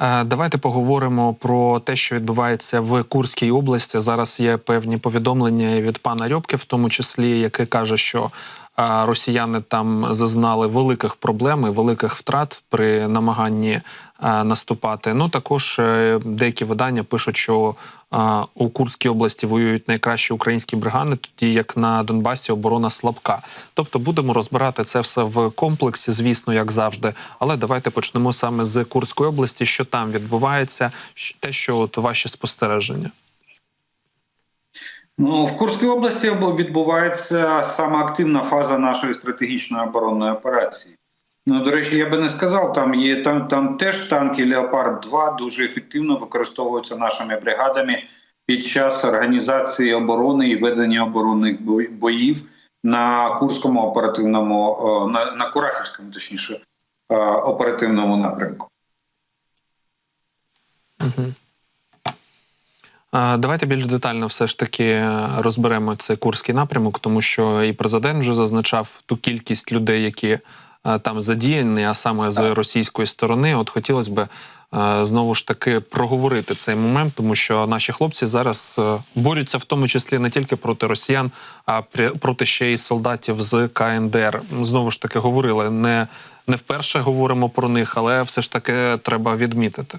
Е, Давайте поговоримо про те, що відбувається в Курській області. Зараз є певні повідомлення від пана Рьобки, в тому числі, який каже, що е, росіяни там зазнали великих проблем і великих втрат при намаганні наступати. Ну також е, деякі видання пишуть, що е, у Курській області воюють найкращі українські бригади, тоді як на Донбасі оборона слабка. Тобто будемо розбирати це все в комплексі, звісно, як завжди. Але давайте почнемо саме з Курської області, що там відбувається, те, що от ваші спостереження. Ну, в Курській області відбувається саме активна фаза нашої стратегічної оборонної операції. Ну, до речі, я би не сказав, там є там, там теж танки Леопард 2 дуже ефективно використовуються нашими бригадами під час організації оборони і ведення оборонних боїв на Курському оперативному, на, на Курахівському, точніше, оперативному напрямку. Давайте більш детально все ж таки е, розберемо цей курський напрямок, тому що і президент вже зазначав ту кількість людей, які там задіяні, а саме з російської сторони. От хотілося б е, знову ж таки проговорити цей момент, тому що наші хлопці зараз е, борються в тому числі не тільки проти росіян, а проти ще й солдатів з КНДР. Знову ж таки говорили, не, не вперше говоримо про них, але все ж таки треба відмітити.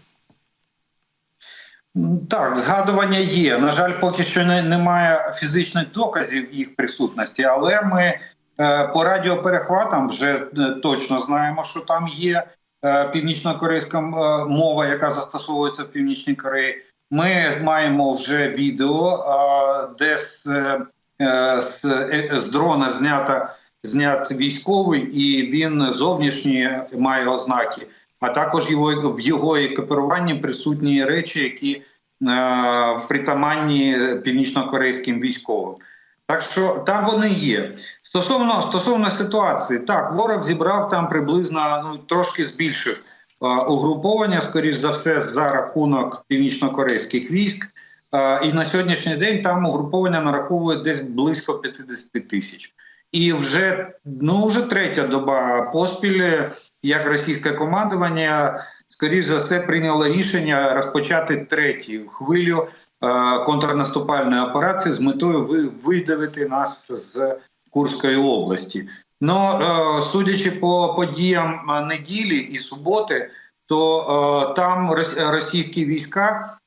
Так, згадування є. На жаль, поки що не, немає фізичних доказів їх присутності, але ми е, по радіоперехватам вже е, точно знаємо, що там є е, північно-корейська е, мова, яка застосовується в Північній Кореї. Ми маємо вже відео, е, де з, е, е, з, е, з дрона знята знят військовий, і він зовнішні має ознаки а також його в його екіпіруванні присутні речі, які е, притаманні північно-корейським військовим. Так що там вони є. Стосовно стосовно ситуації, так ворог зібрав там приблизно ну трошки збільшив е, угруповання, скоріш за все, за рахунок північно-корейських військ. Е, і на сьогоднішній день там угруповання нараховує десь близько 50 тисяч. І вже ну вже третя доба поспіль, як російське командування, скоріш за все, прийняло рішення розпочати третю хвилю е, контрнаступальної операції з метою ви- видавити нас з Курської області. Ну е, судячи по подіям е, неділі і суботи, то е, там російські війська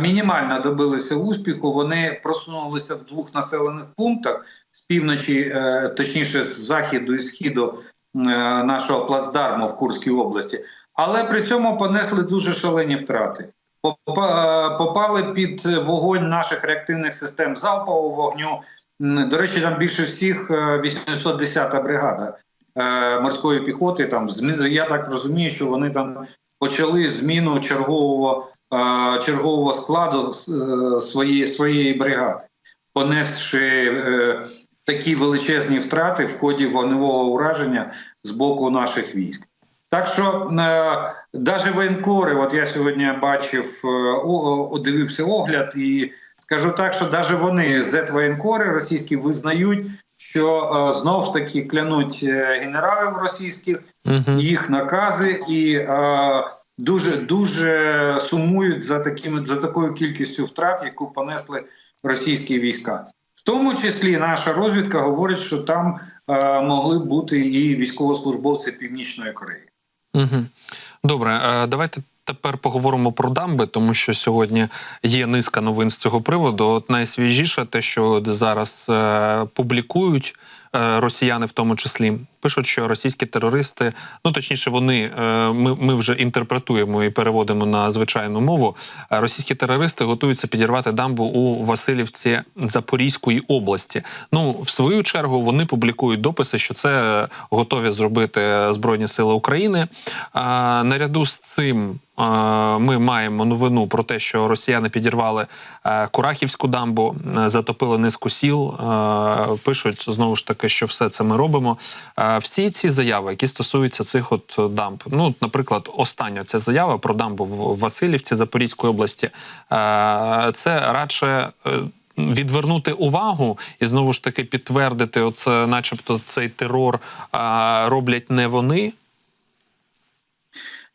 мінімально добилися успіху. Вони просунулися в двох населених пунктах з півночі, точніше з заходу і східу нашого плацдарму в Курській області, але при цьому понесли дуже шалені втрати. Попали під вогонь наших реактивних систем залпового вогню. До речі, там більше всіх е, 810-та бригада е, морської піхоти. Там я так розумію, що вони там почали зміну чергового е, чергового складу е, своєї своєї бригади, понесши е, такі величезні втрати в ході вогневого ураження з боку наших військ. Так що навіть воєнкори, от я сьогодні бачив, е, дивився огляд, і скажу так, що навіть вони, зет-воєнкори російські, визнають, що е, знов ж таки клянуть е, генералів російських, Угу. їх накази і е, дуже дуже сумують за такими за такою кількістю втрат, яку понесли російські війська. В тому числі наша розвідка говорить, що там е, могли бути і військовослужбовці Північної Кореї. Угу. Добре, е, давайте тепер поговоримо про дамби, тому що сьогодні є низка новин з цього приводу. От найсвіжіше те, що зараз е, публікують е, росіяни, в тому числі, пишуть, що російські терористи, ну точніше, вони е, ми, ми вже інтерпретуємо і переводимо на звичайну мову. Російські терористи готуються підірвати дамбу у Васильівці Запорізької області. Ну, в свою чергу, вони публікують дописи, що це готові зробити Збройні Сили України. А, наряду з цим ми маємо новину про те, що росіяни підірвали е, Курахівську дамбу, е, затопили низку сіл. е, Пишуть знову ж таки, що все це ми робимо. Всі ці заяви, які стосуються цих от дамб, ну, наприклад, остання ця заява про дамбу в Васильівці Запорізької області, це радше. Відвернути увагу і знову ж таки підтвердити, оце, начебто, цей терор а, роблять не вони.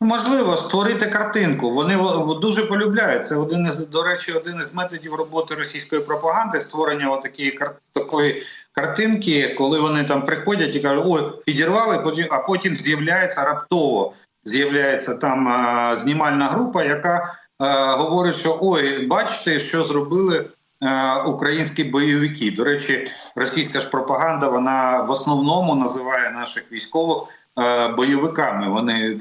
Можливо, створити картинку. Вони о, дуже полюбляють. Це один із, до речі, один із методів роботи російської пропаганди створення отакої такої картинки, коли вони там приходять і кажуть, ой, підірвали, а потім з'являється раптово. З'являється там е, знімальна група, яка е, говорить, що ой, бачите, що зробили е, українські бойовики. До речі, російська ж пропаганда вона в основному називає наших військових бойовиками. Вони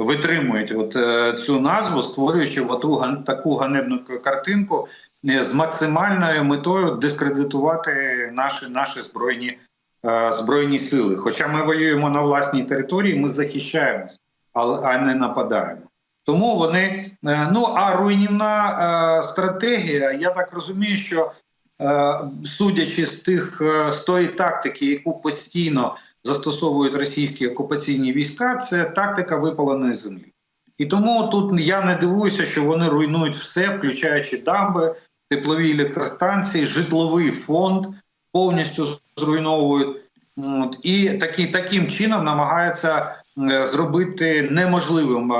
витримують от е, цю назву, створюючи оту таку ганебну картинку е, з максимальною метою дискредитувати наші, наші збройні, е, збройні сили. Хоча ми воюємо на власній території, ми захищаємось, а не нападаємо. Тому вони е, ну а руйнівна е, стратегія, я так розумію, що е, судячи з тих е, з тої тактики, яку постійно застосовують російські окупаційні війська, це тактика випаленої землі. І тому тут я не дивуюся, що вони руйнують все, включаючи дамби, теплові електростанції, житловий фонд повністю зруйновують. І такі, таким чином намагаються зробити неможливим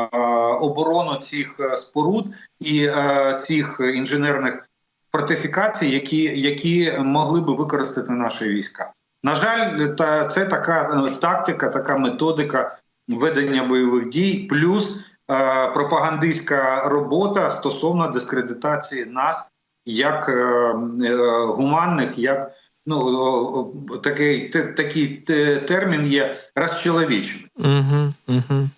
оборону цих е, споруд і е, цих інженерних фортифікацій, які, які могли би використати наші війська. На жаль, та це така е, тактика, така методика ведення бойових дій, плюс е, пропагандистська робота стосовно дискредитації нас як е, гуманних, як ну такий такий термін є розчоловічений. Угу, угу.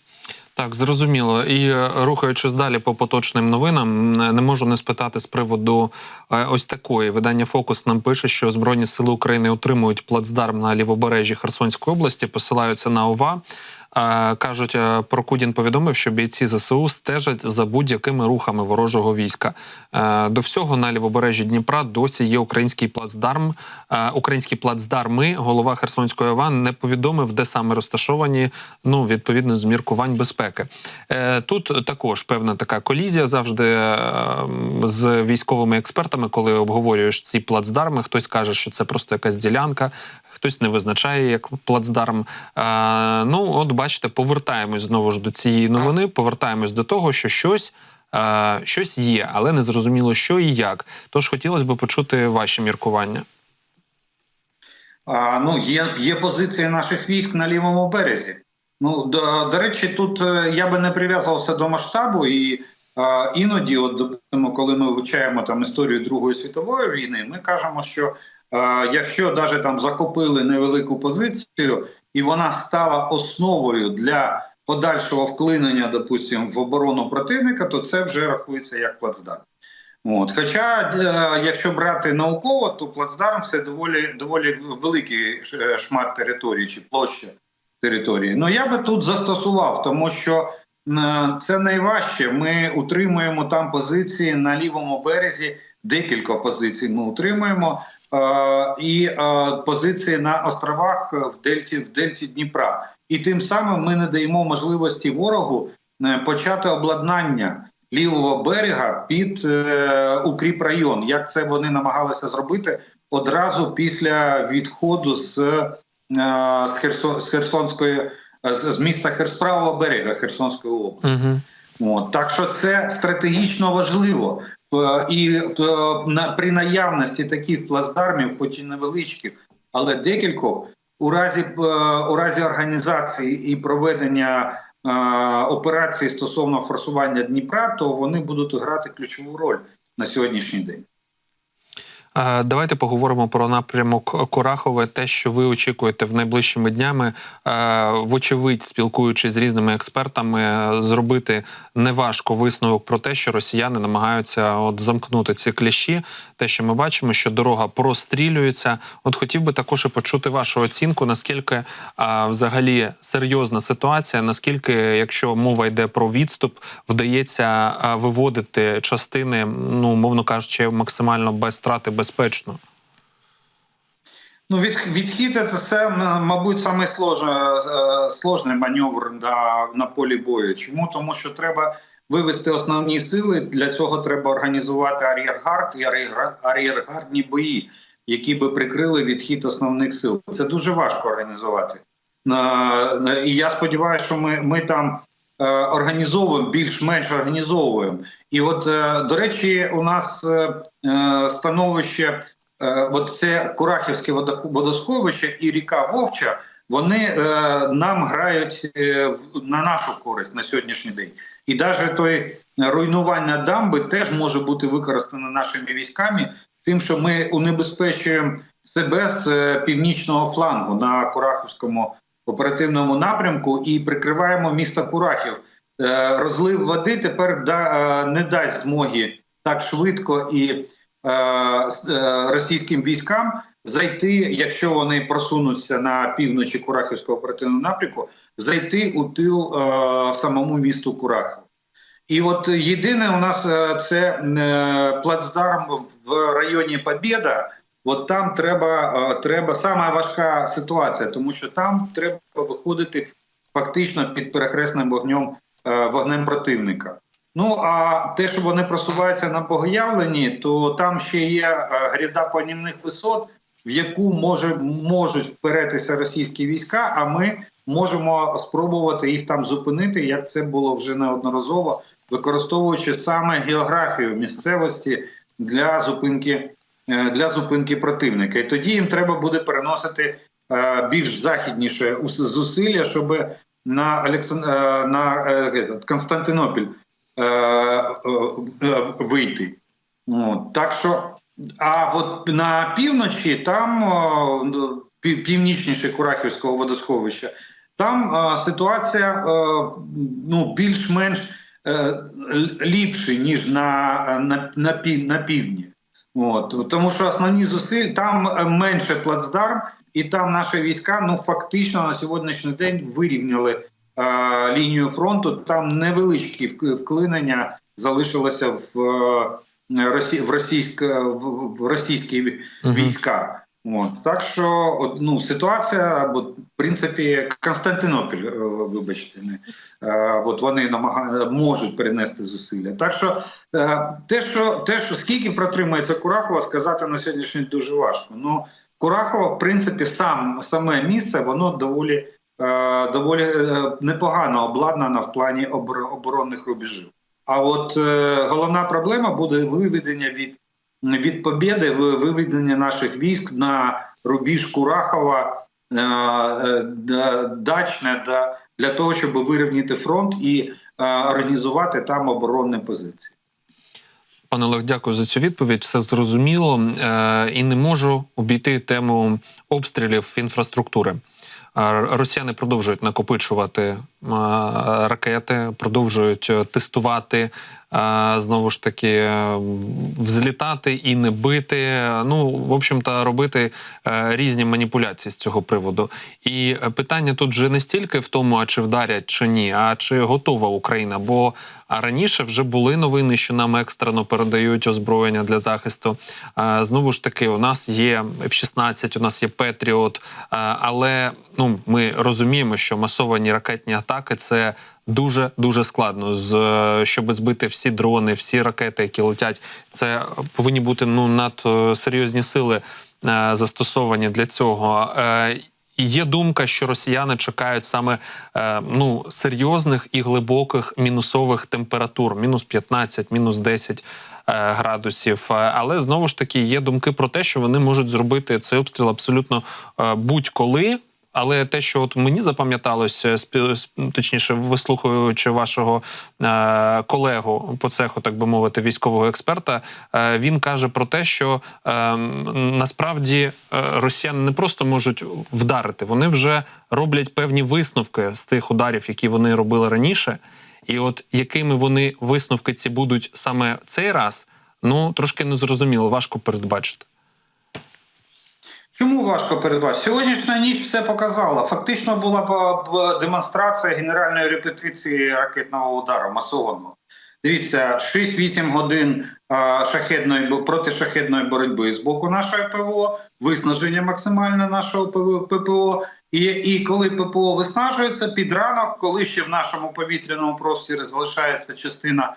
Так, зрозуміло. І е, рухаючись далі по поточним новинам, не можу не спитати з приводу е, ось такої. Видання Фокус нам пише, що Збройні сили України утримують плацдарм на лівобережжі Херсонської області, посилаються на ОВА. Кажуть, е, Прокудін повідомив, що бійці ЗСУ стежать за будь-якими рухами ворожого війська. Е, До всього на лівобережжі Дніпра досі є український плацдарм. Е, Українські плацдарми. Голова Херсонської ОВА не повідомив, де саме розташовані. Ну відповідно з міркувань безпеки. Тут також певна така колізія завжди з військовими експертами, коли обговорюєш ці плацдарми. Хтось каже, що це просто якась ділянка. Хтось не визначає як плацдарм. Е, ну, от бачите, повертаємось знову ж до цієї новини. Повертаємось до того, що щось, щось є, але не зрозуміло, що і як. Тож хотілося б почути ваші міркування. А, ну, є, є позиції наших військ на лівому березі. Ну, до, до речі, тут е, я би не прив'язувався до масштабу, і е, іноді, от, допустимо, коли ми вивчаємо там історію Другої світової війни, ми кажемо, що якщо навіть там захопили невелику позицію, і вона стала основою для подальшого вклинення, допустимо, в оборону противника, то це вже рахується як плацдарм. От. Хоча, е, якщо брати науково, то плацдарм це доволі доволі великий шмат території чи площа території. Ну я би тут застосував, тому що е, це найважче. Ми утримуємо там позиції на лівому березі, декілька позицій ми утримуємо. Е, І е, позиції на островах в Дельті в Дельті Дніпра, і тим самим ми не даємо можливості ворогу е, почати обладнання лівого берега під е, укріп район. Як це вони намагалися зробити одразу після відходу з, е, з, Херсон, з Херсонської з, з міста Херс правого берега Херсонської області. Угу. От, так що це стратегічно важливо. Е, І е, на, при наявності таких плацдармів, хоч і невеличких, але декількох, у разі, е, у разі організації і проведення операції стосовно форсування Дніпра, то вони будуть грати ключову роль на сьогоднішній день. Давайте поговоримо про напрямок Корахове. Те, що ви очікуєте в найближчими днями, вочевидь, спілкуючись з різними експертами, зробити неважко висновок про те, що росіяни намагаються от замкнути ці кліщі. Те, що ми бачимо, що дорога прострілюється. От хотів би також і почути вашу оцінку, наскільки взагалі серйозна ситуація, наскільки, якщо мова йде про відступ, вдається виводити частини, ну мовно кажучи, максимально без втрати безпечно. Ну, від, відхід це, мабуть, самий сложний, е, маневр на, на полі бою. Чому? Тому що треба вивести основні сили. Для цього треба організувати ар'єргард і ар'єрга- ар'єргардні бої, які би прикрили відхід основних сил. Це дуже важко організувати. І я сподіваюся, що ми, ми там організовуємо, більш-менш організовуємо. І от, е, до речі, у нас е, е, становище, е, от це Курахівське водо- водосховище і ріка Вовча, вони е, нам грають е, на нашу користь на сьогоднішній день. І навіть той руйнування дамби теж може бути використано нашими військами, тим, що ми унебезпечуємо себе з е, північного флангу на Курахівському оперативному напрямку і прикриваємо місто Курахів. Е, Розлив води тепер е, не дасть змоги так швидко і е, російським військам зайти, якщо вони просунуться на півночі Курахівського оперативного напрямку, зайти у тил е, самому місту Курахів. І от єдине у нас це плацдарм в районі Побєда. От там треба, е, треба сама важка ситуація, тому що там треба виходити фактично під перехресним вогнем е, вогнем противника. Ну а те, що вони просуваються на Богоявлені, то там ще є е, гряда панівних висот, в яку може можуть вперетися російські війська. А ми можемо спробувати їх там зупинити, як це було вже неодноразово, використовуючи саме географію місцевості для зупинки для зупинки противника. І тоді їм треба буде переносити е, більш західніше зусилля, щоб на Олексан... е, на е, Константинопіль е, е, е, вийти. Так що, а от на півночі, там ну, пів- північніше Курахівського водосховища, там е, ситуація е, ну, більш-менш е, ліпше, ніж на, на, на, на півдні. От, тому що основні зусиль там е, менше плацдарм, і там наші війська ну фактично на сьогоднішній день вирівняли е, лінію фронту. Там невеличкі вк- вклинення залишилося в, е, в, російськ, в, в російські Мгм. війська. От так що ну, ситуація, бо в принципі Константинопіль, е, вибачте, не е, от вони намага... можуть перенести зусилля. Так що е, те, що те, що скільки протримається Курахова, сказати на сьогоднішній день дуже важко. Ну Курахова, в принципі, сам саме місце, воно доволі доволі непогано обладнано в плані оборонних рубежів. А от головна проблема буде виведення від від побєди, ви- виведення наших військ на рубіж Курахова, е, е, Дачне, для того, щоб вирівняти фронт і е, організувати там оборонні позиції. Пане Олег, дякую за цю відповідь. Все зрозуміло. І не можу обійти тему обстрілів інфраструктури. Росіяни продовжують накопичувати ракети, продовжують е, тестувати. е, Знову ж таки, е, взлітати і не бити. Ну, в общем-то, робити різні маніпуляції з цього приводу. І питання тут же не стільки в тому, а чи вдарять чи ні, а чи готова Україна. Бо раніше вже були новини, що нам екстрено передають озброєння для захисту. Знову ж таки, у нас є F-16, у нас є Петріот, але ну ми розуміємо, що масовані ракетні атаки це. Дуже дуже складно з е, щоб збити всі дрони, всі ракети, які летять. Це повинні бути ну надсерйозні сили е, застосовані для цього. Е, Є думка, що росіяни чекають саме е, ну серйозних і глибоких мінусових температур, мінус 15, мінус 10 е, градусів. Е, Але знову ж таки є думки про те, що вони можуть зробити цей обстріл абсолютно е, будь-коли. Але те, що от мені запам'яталось, е, точніше, вислухаючи вашого е, колегу по цеху, так би мовити, військового експерта, е, він каже про те, що е, насправді е, росіяни не просто можуть вдарити, вони вже роблять певні висновки з тих ударів, які вони робили раніше. І от якими вони висновки ці будуть саме цей раз, ну трошки незрозуміло, важко передбачити. Чому важко передбачити? Сьогоднішня ніч все показала. Фактично була демонстрація генеральної репетиції ракетного удару масованого. Дивіться, 6-8 годин а, шахедної протишахедної боротьби з боку нашої ПВО, виснаження максимальне нашого ППО. І, і коли ППО виснажується під ранок, коли ще в нашому повітряному просторі залишається частина,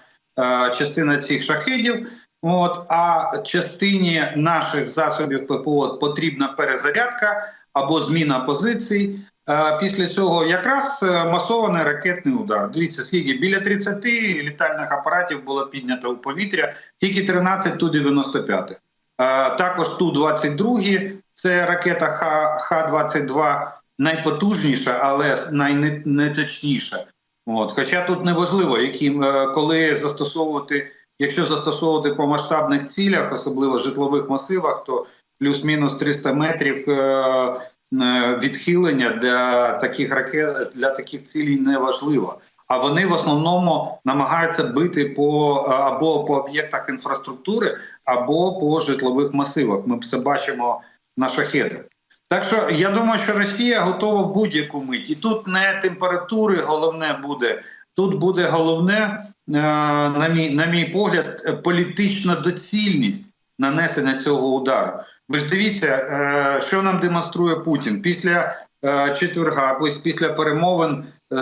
частина цих шахедів. От, а частині наших засобів ППО потрібна перезарядка або зміна позицій. е, після цього якраз е, масований ракетний удар. Дивіться, скільки біля 30 літальних апаратів було піднято у повітря, тільки 13 Ту-95. Е, Також Ту-22, це ракета Х- Х-22, найпотужніша, але найнеточніша. От. Хоча тут неважливо, які, коли застосовувати, якщо застосовувати по масштабних цілях, особливо житлових масивах, то плюс-мінус 300 метрів е, е, відхилення для таких ракет для таких цілей не важливо. А вони в основному намагаються бити по е, або по об'єктах інфраструктури, або по житлових масивах. Ми все бачимо на шахедах. Так що я думаю, що Росія готова в будь-яку мить. І тут не температури головне буде. Тут буде головне, на мій, на мій погляд, е, політична доцільність нанесення цього удару. Ви ж дивіться, е, що нам демонструє Путін після е, четверга, ось після перемовин е,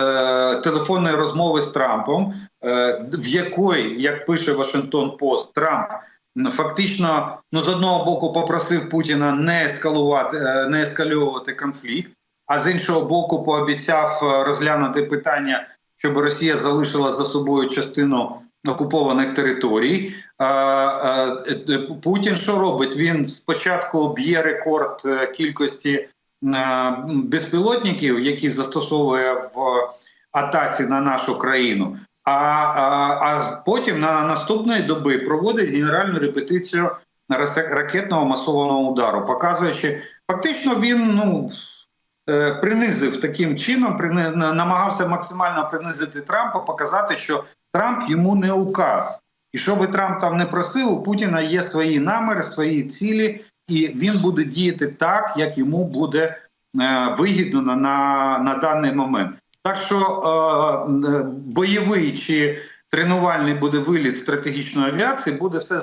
телефонної розмови з Трампом, е, в якої, як пише Вашингтон Пост, Трамп фактично ну з одного боку попросив Путіна не ескалувати, е, не ескалювати конфлікт, а з іншого боку, пообіцяв е, розглянути питання, щоб Росія залишила за собою частину окупованих територій. Е, Путін що робить? Він спочатку б'є рекорд е, кількості е, безпілотників, які застосовує в атаці на нашу країну. А, а, а потім на наступної доби проводить генеральну репетицію ракетного масованого удару, показуючи, фактично він ну принизив таким чином, намагався максимально принизити Трампа, показати, що Трамп йому не указ. І що би Трамп там не просив, у Путіна є свої наміри, свої цілі, і він буде діяти так, як йому буде е, вигідно на, на, на даний момент. Так що е, е, бойовий чи тренувальний буде виліт стратегічної авіації, буде все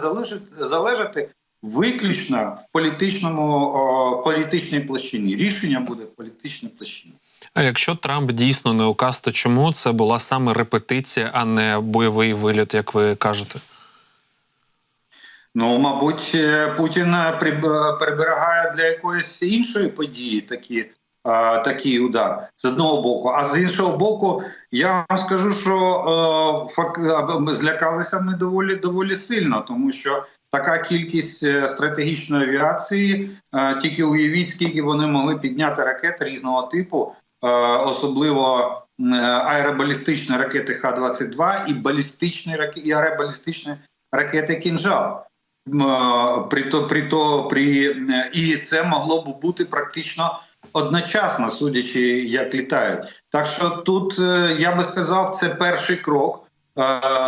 залежати виключно в політичному о, політичній площині. Рішення буде в політичній площині. А якщо Трамп дійсно не указ, то чому це була саме репетиція, а не бойовий виліт, як ви кажете? Ну, мабуть, е, Путін е, приб- переберігає для якоїсь іншої події такі, е, такий удар з одного боку. А з іншого боку, я вам скажу, що е, фак, е, злякалися ми доволі доволі сильно, тому що така кількість е, стратегічної авіації, е, тільки уявіть, скільки вони могли підняти ракет різного типу, е, особливо аеробалістичні ракети Х-22 і балістичні і аеробалістичні ракети «Кінжал». При то, при то, при і це могло б бути практично одночасно, судячи як літають. Так що тут я би сказав, це перший крок.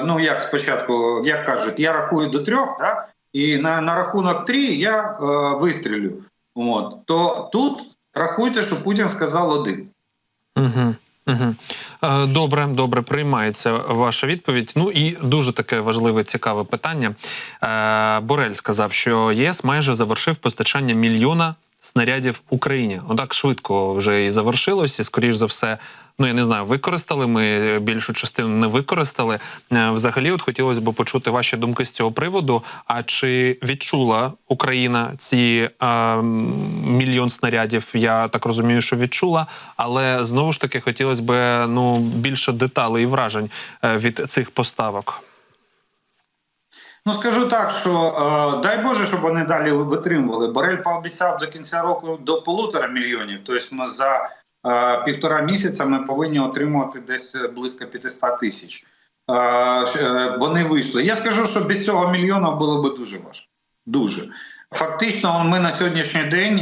Ну як спочатку, як кажуть, я рахую до трьох, да? І на, на рахунок 3 я е, вистрілю. От то тут рахуйте, що Путін сказав один. Угу. Угу. Добре, добре, приймається ваша відповідь. Ну і дуже таке важливе, цікаве питання. Е, Борель сказав, що ЄС майже завершив постачання мільйона снарядів Україні. Отак швидко вже і завершилось, і скоріш за все, ну я не знаю, використали ми більшу частину, не використали. Е, Взагалі, от хотілося б почути ваші думки з цього приводу. А чи відчула Україна ці е, мільйон снарядів? Я так розумію, що відчула, але знову ж таки хотілося б ну більше деталей і вражень е, від цих поставок. Ну скажу так, що е, дай Боже, щоб вони далі витримували. Борель пообіцяв до кінця року до полутора мільйонів. Тобто ми за е, півтора місяця ми повинні отримувати десь близько 500 тисяч. Е, вони вийшли. Я скажу, що без цього мільйона було би дуже важко. Дуже. Фактично, ми на сьогоднішній день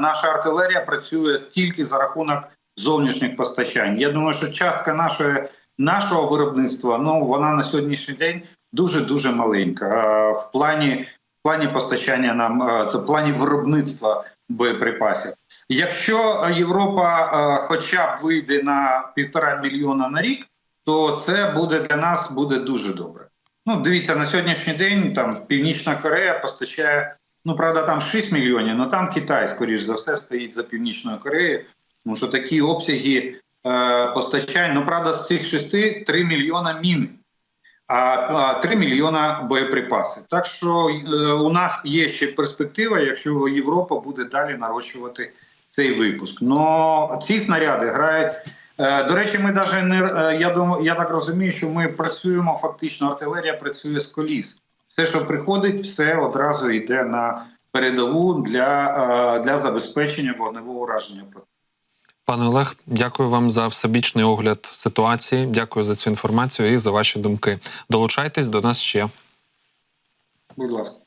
наша артилерія працює тільки за рахунок зовнішніх постачань. Я думаю, що частка нашої, нашого виробництва ну вона на сьогоднішній день дуже дуже маленька. В плані в плані постачання нам в плані виробництва боєприпасів. Якщо Європа хоча б вийде на півтора мільйона на рік, то це буде для нас буде дуже добре. Ну, дивіться, на сьогоднішній день там Північна Корея постачає, ну правда, там 6 мільйонів, але там Китай, скоріш за все, стоїть за Північною Кореєю, тому що такі обсяги е, постачань, ну правда, з цих 6 3 мільйона міни, а, а 3 мільйона боєприпаси. Так що е, у нас є ще перспектива, якщо Європа буде далі нарощувати цей випуск. Но ці снаряди грають. Е, До речі, ми навіть не е, я думаю, я так розумію, що ми працюємо фактично. Артилерія працює з коліс. Все, що приходить, все одразу йде на передову для, для забезпечення вогневого ураження. Пане Олег, дякую вам за всебічний огляд ситуації. Дякую за цю інформацію і за ваші думки. Долучайтесь до нас ще. Будь ласка.